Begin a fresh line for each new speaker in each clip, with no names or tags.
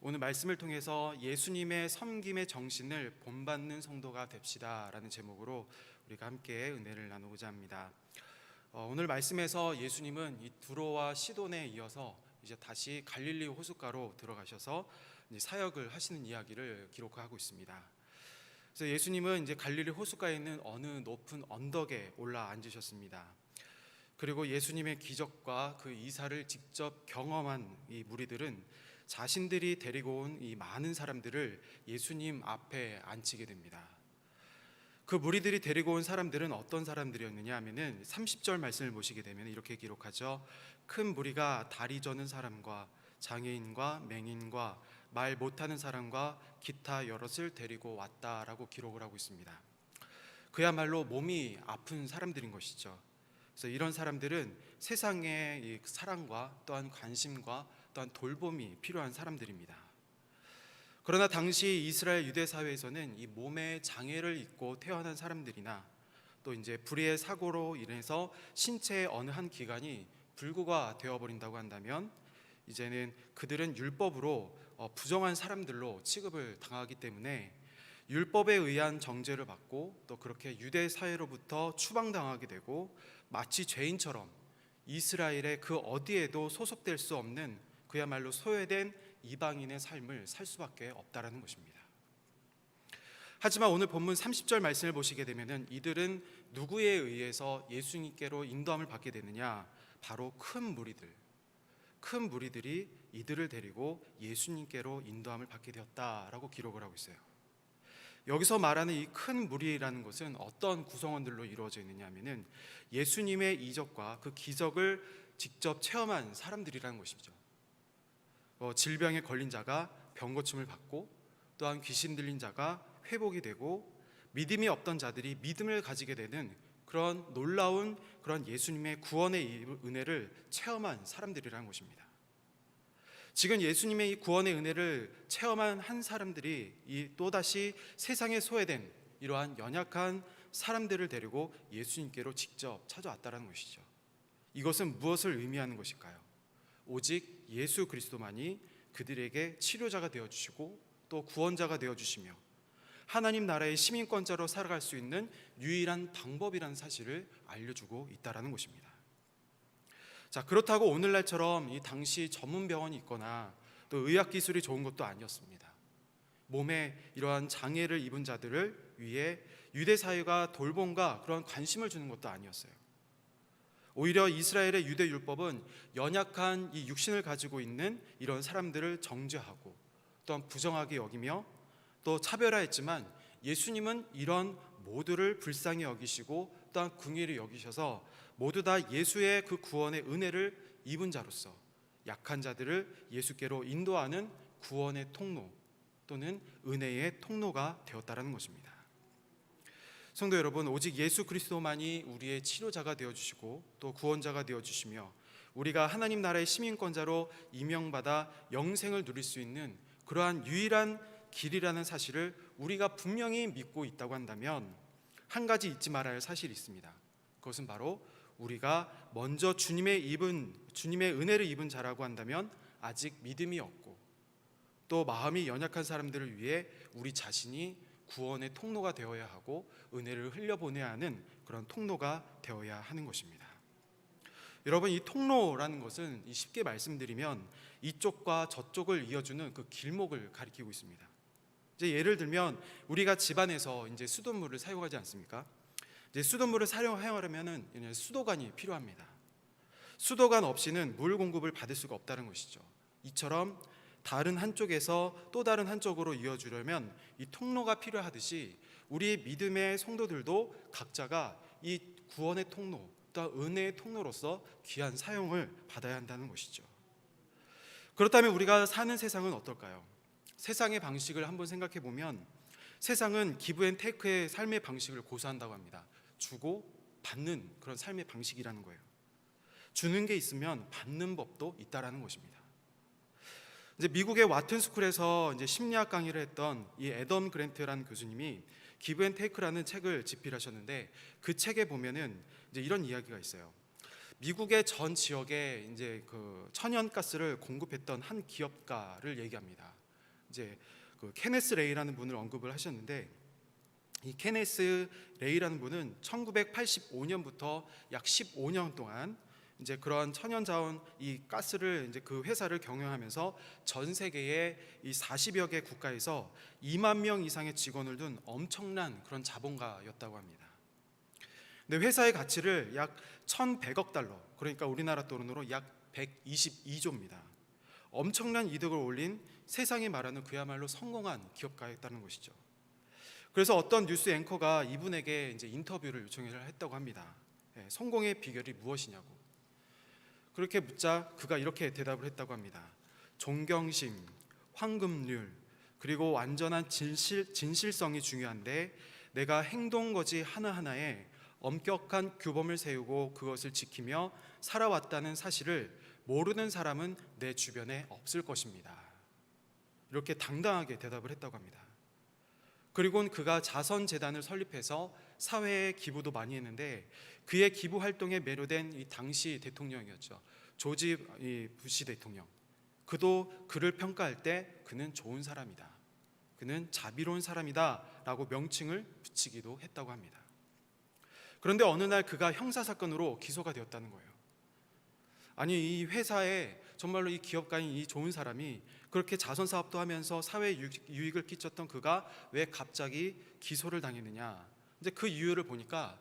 오늘 말씀을 통해서 예수님의 섬김의 정신을 본받는 성도가 됩시다라는 제목으로 우리가 함께 은혜를 나누고자 합니다. 어, 오늘 말씀에서 예수님은 이 두로와 시돈에 이어서 이제 다시 갈릴리 호숫가로 들어가셔서 사역을 하시는 이야기를 기록하고 있습니다. 그래서 예수님은 이제 갈릴리 호숫가에 있는 어느 높은 언덕에 올라 앉으셨습니다. 그리고 예수님의 기적과 그 이사를 직접 경험한 이 무리들은 자신들이 데리고 온 이 많은 사람들을 예수님 앞에 앉히게 됩니다. 그 무리들이 데리고 온 사람들은 어떤 사람들이었느냐 하면은 30절 말씀을 보시게 되면 이렇게 기록하죠. 큰 무리가 다리 저는 사람과 장애인과 맹인과 말 못하는 사람과 기타 여럿을 데리고 왔다라고 기록을 하고 있습니다. 그야말로 몸이 아픈 사람들인 것이죠. 그래서 이런 사람들은 세상의 이 사랑과 또한 관심과 또한 돌봄이 필요한 사람들입니다. 그러나 당시 이스라엘 유대 사회에서는 이 몸에 장애를 입고 태어난 사람들이나 또 이제 불의의 사고로 인해서 신체의 어느 한 기관이 불구가 되어 버린다고 한다면 이제는 그들은 율법으로 어, 부정한 사람들로 취급을 당하기 때문에 율법에 의한 정죄를 받고 또 그렇게 유대 사회로부터 추방당하게 되고 마치 죄인처럼 이스라엘의 그 어디에도 소속될 수 없는 그야말로 소외된 이방인의 삶을 살 수밖에 없다라는 것입니다. 하지만 오늘 본문 30절 말씀을 보시게 되면은 이들은 누구에 의해서 예수님께로 인도함을 받게 되느냐? 바로 큰 무리들. 큰 무리들이 이들을 데리고 예수님께로 인도함을 받게 되었다라고 기록을 하고 있어요. 여기서 말하는 이 큰 무리라는 것은 어떤 구성원들로 이루어져 있느냐 하면은 예수님의 이적과 그 기적을 직접 체험한 사람들이라는 것이죠. 어, 질병에 걸린 자가 병 고침을 받고 또한 귀신 들린 자가 회복이 되고 믿음이 없던 자들이 믿음을 가지게 되는 그런 놀라운 그런 예수님의 구원의 은혜를 체험한 사람들이라는 것입니다. 지금 예수님의 이 구원의 은혜를 체험한 한 사람들이 이 또다시 세상에 소외된 이러한 연약한 사람들을 데리고 예수님께로 직접 찾아왔다라는 것이죠. 이것은 무엇을 의미하는 것일까요? 오직 예수 그리스도만이 그들에게 치료자가 되어 주시고 또 구원자가 되어 주시며 하나님 나라의 시민권자로 살아갈 수 있는 유일한 방법이라는 사실을 알려주고 있다라는 것입니다. 자 그렇다고 오늘날처럼 이 당시 전문 병원이 있거나 또 의학 기술이 좋은 것도 아니었습니다. 몸에 이러한 장애를 입은 자들을 위해 유대 사회가 돌봄과 그런 관심을 주는 것도 아니었어요. 오히려 이스라엘의 유대 율법은 연약한 이 육신을 가지고 있는 이런 사람들을 정죄하고 또한 부정하게 여기며 또 차별화했지만 예수님은 이런 모두를 불쌍히 여기시고 또한 궁일히 여기셔서 모두 다 예수의 그 구원의 은혜를 입은 자로서 약한 자들을 예수께로 인도하는 구원의 통로 또는 은혜의 통로가 되었다라는 것입니다. 성도 여러분, 오직 예수 그리스도만이 우리의 치료자가 되어 주시고 또 구원자가 되어 주시며 우리가 하나님 나라의 시민권자로 임명받아 영생을 누릴 수 있는 그러한 유일한 길이라는 사실을 우리가 분명히 믿고 있다고 한다면 한 가지 잊지 말아야 할 사실이 있습니다. 그것은 바로 우리가 먼저 주님의 입은 주님의 은혜를 입은 자라고 한다면 아직 믿음이 없고 또 마음이 연약한 사람들을 위해 우리 자신이 구원의 통로가 되어야 하고 은혜를 흘려보내야 하는 그런 통로가 되어야 하는 것입니다. 여러분 이 통로라는 것은 쉽게 말씀드리면 이쪽과 저쪽을 이어주는 그 길목을 가리키고 있습니다. 이제 예를 들면 우리가 집안에서 이제 수돗물을 사용하지 않습니까? 수돗물을 사용하려면은 수도관이 필요합니다. 수도관 없이는 물 공급을 받을 수가 없다는 것이죠. 이처럼 다른 한쪽에서 또 다른 한쪽으로 이어주려면 이 통로가 필요하듯이 우리 믿음의 성도들도 각자가 이 구원의 통로, 또 은혜의 통로로서 귀한 사용을 받아야 한다는 것이죠. 그렇다면 우리가 사는 세상은 어떨까요? 세상의 방식을 한번 생각해 보면 세상은 기브 앤 테이크의 삶의 방식을 고수한다고 합니다. 주고 받는 그런 삶의 방식이라는 거예요. 주는 게 있으면 받는 법도 있다라는 것입니다. 이제 미국의 와튼 스쿨에서 이제 심리학 강의를 했던 이 에덤 그랜트라는 교수님이 기브 앤 테이크라는 책을 집필하셨는데 그 책에 보면은 이제 이런 이야기가 있어요. 미국의 전 지역에 이제 그 천연가스를 공급했던 한 기업가를 얘기합니다. 이제 그 케네스 레이라는 분을 언급을 하셨는데 이 케네스 레이라는 분은 1985년부터 약 15년 동안 이제 그런 천연 자원 이 가스를 이제 그 회사를 경영하면서 전 세계의 이 40여 개 국가에서 2만 명 이상의 직원을 둔 엄청난 그런 자본가였다고 합니다. 근데 회사의 가치를 약 1,100억 달러, 그러니까 우리나라 돈으로 약 122조입니다. 엄청난 이득을 올린 세상이 말하는 그야말로 성공한 기업가였다는 것이죠. 그래서 어떤 뉴스 앵커가 이분에게 이제 인터뷰를 요청을 했다고 합니다. 예, 성공의 비결이 무엇이냐고. 그렇게 묻자 그가 이렇게 대답을 했다고 합니다. 존경심, 황금률, 그리고 완전한 진실, 진실성이 중요한데 내가 행동 거지 하나하나에 엄격한 규범을 세우고 그것을 지키며 살아왔다는 사실을 모르는 사람은 내 주변에 없을 것입니다. 이렇게 당당하게 대답을 했다고 합니다. 그리고는 그가 자선 재단을 설립해서 사회에 기부도 많이 했는데 그의 기부 활동에 매료된 이 당시 대통령이었죠. 조지 이 부시 대통령. 그도 그를 평가할 때 그는 좋은 사람이다. 그는 자비로운 사람이다라고 명칭을 붙이기도 했다고 합니다. 그런데 어느 날 그가 형사 사건으로 기소가 되었다는 거예요. 아니 이 회사에 정말로 이 기업가인 이 좋은 사람이 그렇게 자선 사업도 하면서 사회 유익을 끼쳤던 그가 왜 갑자기 기소를 당했느냐? 이제 그 이유를 보니까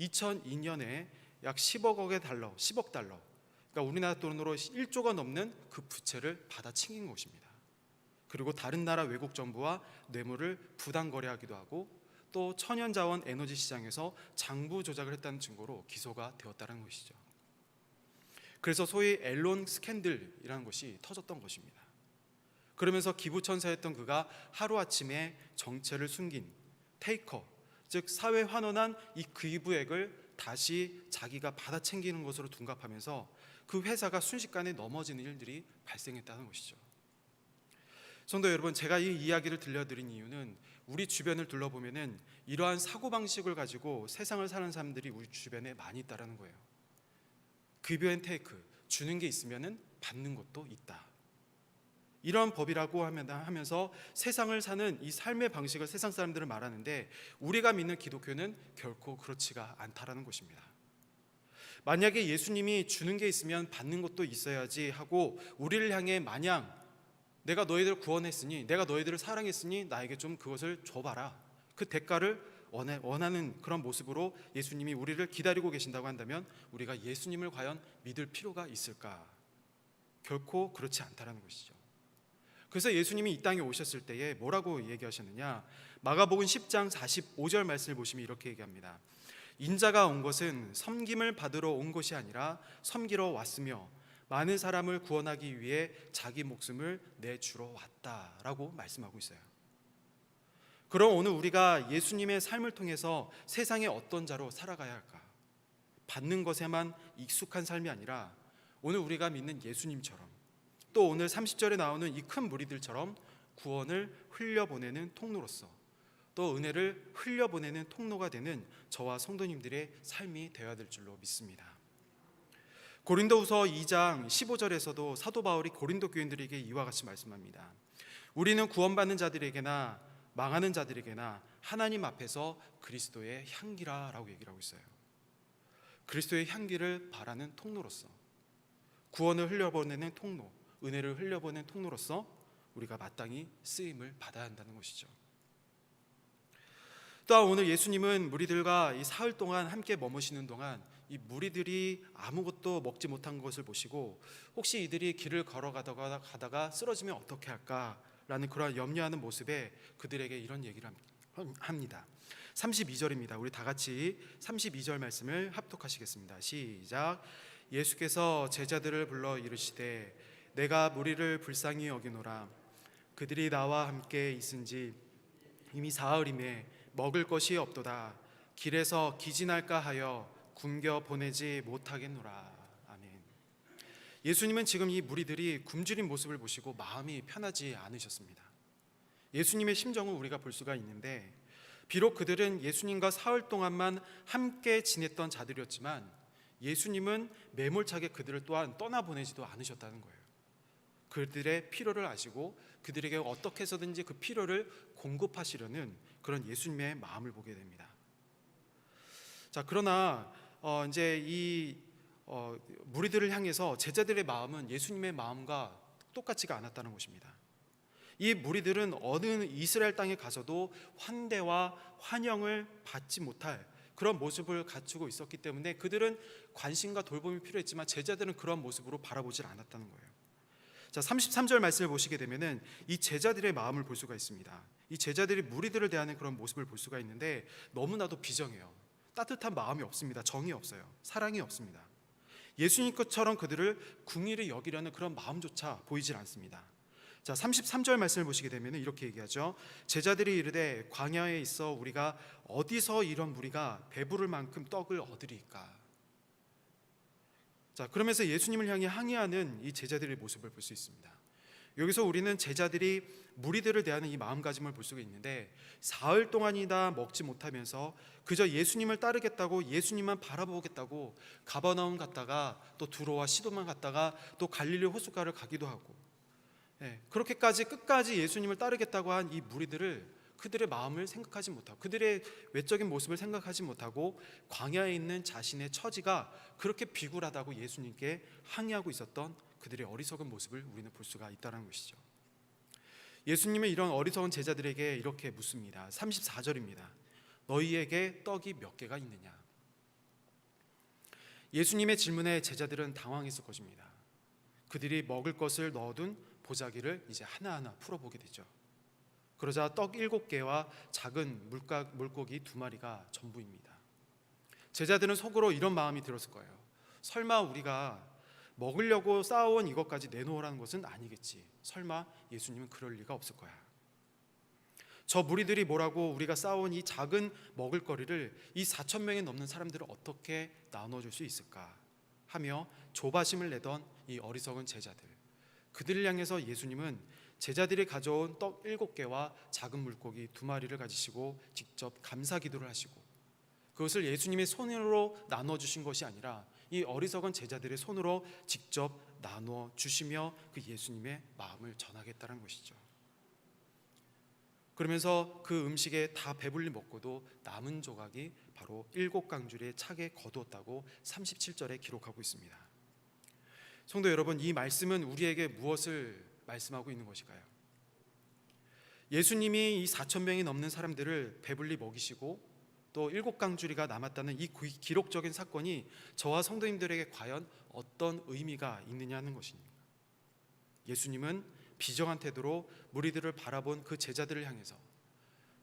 2002년에 약 10억의 달러, 10억 달러, 그러니까 우리나라 돈으로 1조가 넘는 그 부채를 받아치긴 것입니다. 그리고 다른 나라 외국 정부와 뇌물을 부당 거래하기도 하고 또 천연자원 에너지 시장에서 장부 조작을 했다는 증거로 기소가 되었다는 것이죠. 그래서 소위 앨론 스캔들이라는 것이 터졌던 것입니다. 그러면서 기부천사였던 그가 하루아침에 정체를 숨긴 테이커, 즉 사회 환원한 이 기부액을 다시 자기가 받아 챙기는 것으로 둔갑하면서 그 회사가 순식간에 넘어지는 일들이 발생했다는 것이죠. 성도 여러분, 제가 이 이야기를 들려드린 이유는 우리 주변을 둘러보면은 이러한 사고 방식을 가지고 세상을 사는 사람들이 우리 주변에 많이 있다라는 거예요. 기브 앤 테이크 주는 게 있으면은 받는 것도 있다. 이런 법이라고 하면서 세상을 사는 이 삶의 방식을 세상 사람들은 말하는데 우리가 믿는 기독교는 결코 그렇지가 않다라는 것입니다. 만약에 예수님이 주는 게 있으면 받는 것도 있어야지 하고 우리를 향해 마냥 내가 너희들을 구원했으니 내가 너희들을 사랑했으니 나에게 좀 그것을 줘봐라. 그 대가를 원하는 그런 모습으로 예수님이 우리를 기다리고 계신다고 한다면 우리가 예수님을 과연 믿을 필요가 있을까? 결코 그렇지 않다라는 것이죠. 그래서 예수님이 이 땅에 오셨을 때에 뭐라고 얘기하셨느냐? 마가복음 10장 45절 말씀을 보시면 이렇게 얘기합니다. 인자가 온 것은 섬김을 받으러 온 것이 아니라 섬기러 왔으며 많은 사람을 구원하기 위해 자기 목숨을 내주러 왔다라고 말씀하고 있어요. 그럼 오늘 우리가 예수님의 삶을 통해서 세상에 어떤 자로 살아가야 할까? 받는 것에만 익숙한 삶이 아니라 오늘 우리가 믿는 예수님처럼 또 오늘 30절에 나오는 이 큰 무리들처럼 구원을 흘려보내는 통로로서 또 은혜를 흘려보내는 통로가 되는 저와 성도님들의 삶이 되어야 될 줄로 믿습니다. 고린도후서 2장 15절에서도 사도 바울이 고린도 교인들에게 이와 같이 말씀합니다. 우리는 구원받는 자들에게나 망하는 자들에게나 하나님 앞에서 그리스도의 향기라라고 얘기를 하고 있어요. 그리스도의 향기를 바라는 통로로서 구원을 흘려보내는 통로, 은혜를 흘려보내는 통로로서 우리가 마땅히 쓰임을 받아야 한다는 것이죠. 또한 오늘 예수님은 무리들과 이 사흘 동안 함께 머무시는 동안 이 무리들이 아무것도 먹지 못한 것을 보시고 혹시 이들이 길을 걸어가다가 가다가 쓰러지면 어떻게 할까 라는 그러한 염려하는 모습에 그들에게 이런 얘기를 합니다. 32절입니다. 우리 다 같이 32절 말씀을 합독하시겠습니다. 시작. 예수께서 제자들을 불러 이르시되 내가 무리를 불쌍히 여기노라 그들이 나와 함께 있은지 이미 사흘임에 먹을 것이 없도다 길에서 기진할까 하여 굶겨 보내지 못하겠노라 예수님은 지금 이 무리들이 굶주린 모습을 보시고 마음이 편하지 않으셨습니다 예수님의 심정을 우리가 볼 수가 있는데 비록 그들은 예수님과 사흘 동안만 함께 지냈던 자들이었지만 예수님은 매몰차게 그들을 또한 떠나보내지도 않으셨다는 거예요 그들의 필요를 아시고 그들에게 어떻게 해서든지 그 필요를 공급하시려는 그런 예수님의 마음을 보게 됩니다. 자 그러나 어, 이제 이 어, 무리들을 향해서 제자들의 마음은 예수님의 마음과 똑같지가 않았다는 것입니다. 이 무리들은 어느 이스라엘 땅에 가서도 환대와 환영을 받지 못할 그런 모습을 갖추고 있었기 때문에 그들은 관심과 돌봄이 필요했지만 제자들은 그런 모습으로 바라보질 않았다는 거예요. 자, 33절 말씀을 보시게 되면은 이 제자들의 마음을 볼 수가 있습니다. 이 제자들이 무리들을 대하는 그런 모습을 볼 수가 있는데 너무나도 비정해요. 따뜻한 마음이 없습니다. 정이 없어요. 사랑이 없습니다. 예수님 것처럼 그들을 궁일이 여기려는 그런 마음조차 보이질 않습니다. 자, 33절 말씀을 보시게 되면 이렇게 얘기하죠. 제자들이 이르되 광야에 있어 우리가 어디서 이런 무리가 배부를 만큼 떡을 얻으리까? 자, 그러면서 예수님을 향해 항의하는 이 제자들의 모습을 볼 수 있습니다. 여기서 우리는 제자들이 무리들을 대하는 이 마음가짐을 볼 수가 있는데 사흘 동안이나 먹지 못하면서 그저 예수님을 따르겠다고 예수님만 바라보겠다고 가버나움 갔다가 또 두로와 시도만 갔다가 또 갈릴리 호숫가를 가기도 하고 예, 그렇게까지 끝까지 예수님을 따르겠다고 한 이 무리들을 그들의 마음을 생각하지 못하고 그들의 외적인 모습을 생각하지 못하고 광야에 있는 자신의 처지가 그렇게 비굴하다고 예수님께 항의하고 있었던 그들의 어리석은 모습을 우리는 볼 수가 있다는 것이죠. 예수님은 이런 어리석은 제자들에게 이렇게 묻습니다. 34절입니다. 너희에게 떡이 몇 개가 있느냐? 예수님의 질문에 제자들은 당황했을 것입니다. 그들이 먹을 것을 넣어둔 보자기를 이제 하나하나 풀어보게 되죠. 그러자 떡 일곱 개와 작은 물가, 물고기 두 마리가 전부입니다. 제자들은 속으로 이런 마음이 들었을 거예요. 설마 우리가 먹으려고 쌓아온 이것까지 내놓으라는 것은 아니겠지. 설마 예수님은 그럴 리가 없을 거야. 저 무리들이 뭐라고 우리가 쌓아온 이 작은 먹을거리를 이 4천 명이 넘는 사람들을 어떻게 나눠줄 수 있을까 하며 조바심을 내던 이 어리석은 제자들. 그들을 향해서 예수님은 제자들이 가져온 떡 일곱 개와 작은 물고기 두 마리를 가지시고 직접 감사 기도를 하시고 그것을 예수님의 손으로 나눠 주신 것이 아니라 이 어리석은 제자들의 손으로 직접 나눠 주시며 그 예수님의 마음을 전하겠다는 것이죠. 그러면서 그 음식에 다 배불리 먹고도 남은 조각이 바로 일곱 강줄에 차게 거두었다고 37절에 기록하고 있습니다. 성도 여러분, 이 말씀은 우리에게 무엇을 말씀하고 있는 것일까요? 예수님이 이 4천 명이 넘는 사람들을 배불리 먹이시고 또 일곱 강주리가 남았다는 이 기록적인 사건이 저와 성도님들에게 과연 어떤 의미가 있느냐는 것입니다. 예수님은 비정한 태도로 무리들을 바라본 그 제자들을 향해서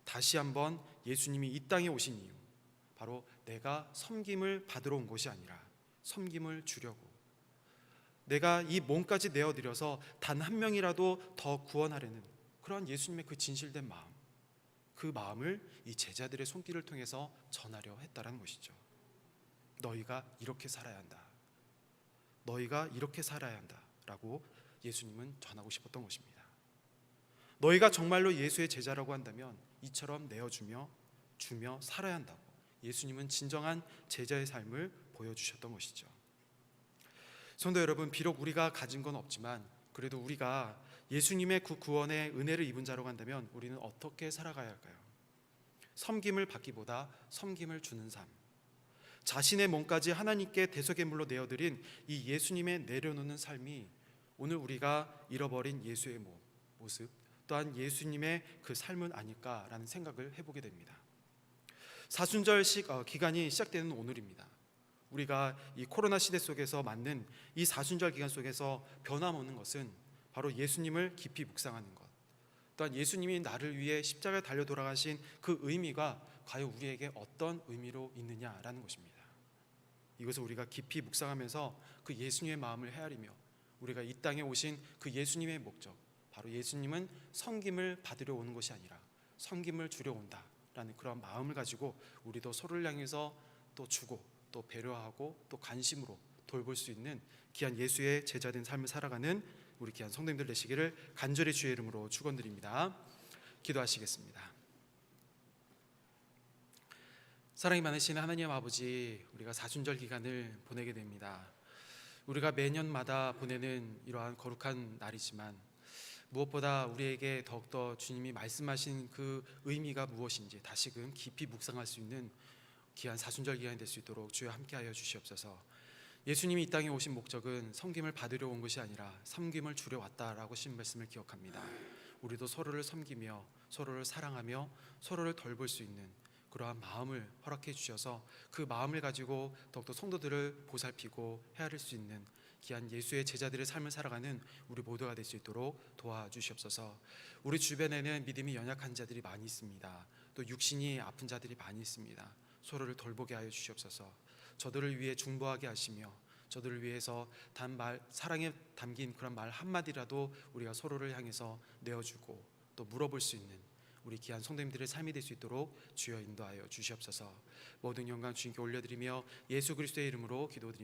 다시 한번 예수님이 이 땅에 오신 이유 바로 내가 섬김을 받으러 온 것이 아니라 섬김을 주려고 내가 이 몸까지 내어 드려서 단 한 명이라도 더 구원하려는 그러한 예수님의 그 진실된 마음 그 마음을 이 제자들의 손길을 통해서 전하려 했다라는 것이죠. 너희가 이렇게 살아야 한다. 너희가 이렇게 살아야 한다라고 예수님은 전하고 싶었던 것입니다. 너희가 정말로 예수의 제자라고 한다면 이처럼 내어주며 주며 살아야 한다고 예수님은 진정한 제자의 삶을 보여주셨던 것이죠. 성도 여러분, 비록 우리가 가진 건 없지만 그래도 우리가 예수님의 그 구원의 은혜를 입은 자로 간다면 우리는 어떻게 살아가야 할까요? 섬김을 받기보다 섬김을 주는 삶. 자신의 몸까지 하나님께 대속의물로 내어드린 이 예수님의 내려놓는 삶이 오늘 우리가 잃어버린 예수의 모습 또한 예수님의 그 삶은 아닐까라는 생각을 해보게 됩니다. 사순절 어, 기간이 시작되는 오늘입니다. 우리가 이 코로나 시대 속에서 맞는 이 사순절 기간 속에서 변함없는 것은 바로 예수님을 깊이 묵상하는 것. 또한 예수님이 나를 위해 십자가에 달려 돌아가신 그 의미가 과연 우리에게 어떤 의미로 있느냐라는 것입니다. 이것을 우리가 깊이 묵상하면서 그 예수님의 마음을 헤아리며 우리가 이 땅에 오신 그 예수님의 목적, 바로 예수님은 섬김을 받으려 오는 것이 아니라 섬김을 주려 온다라는 그런 마음을 가지고 우리도 서로를 향해서 또 주고 또 배려하고 또 관심으로 돌볼 수 있는 귀한 예수의 제자된 삶을 살아가는 우리 귀한 성도님들 되시기를 간절히 주의 이름으로 축원드립니다. 기도하시겠습니다. 사랑이 많으신 하나님 아버지, 우리가 사순절 기간을 보내게 됩니다. 우리가 매년마다 보내는 이러한 거룩한 날이지만 무엇보다 우리에게 더욱더 주님이 말씀하신 그 의미가 무엇인지 다시금 깊이 묵상할 수 있는 귀한 사순절 기간이 될 수 있도록 주여 함께하여 주시옵소서. 예수님이 이 땅에 오신 목적은 섬김을 받으려 온 것이 아니라 섬김을 주려 왔다라고 하신 말씀을 기억합니다. 우리도 서로를 섬기며 서로를 사랑하며 서로를 돌볼 수 있는 그러한 마음을 허락해 주셔서 그 마음을 가지고 더욱더 성도들을 보살피고 헤아릴 수 있는 귀한 예수의 제자들의 삶을 살아가는 우리 모두가 될 수 있도록 도와주시옵소서. 우리 주변에는 믿음이 연약한 자들이 많이 있습니다. 또 육신이 아픈 자들이 많이 있습니다. 서로를 돌보게 하여 주시옵소서. 저들을 위해 중보하게 하시며 저들을 위해서 단 말 사랑에 담긴 그런 말 한마디라도 우리가 서로를 향해서 내어주고 또 물어볼 수 있는 우리 귀한 성도님들의 삶이 될 수 있도록 주여 인도하여 주시옵소서. 모든 영광 주님께 올려드리며 예수 그리스도의 이름으로 기도드립니다.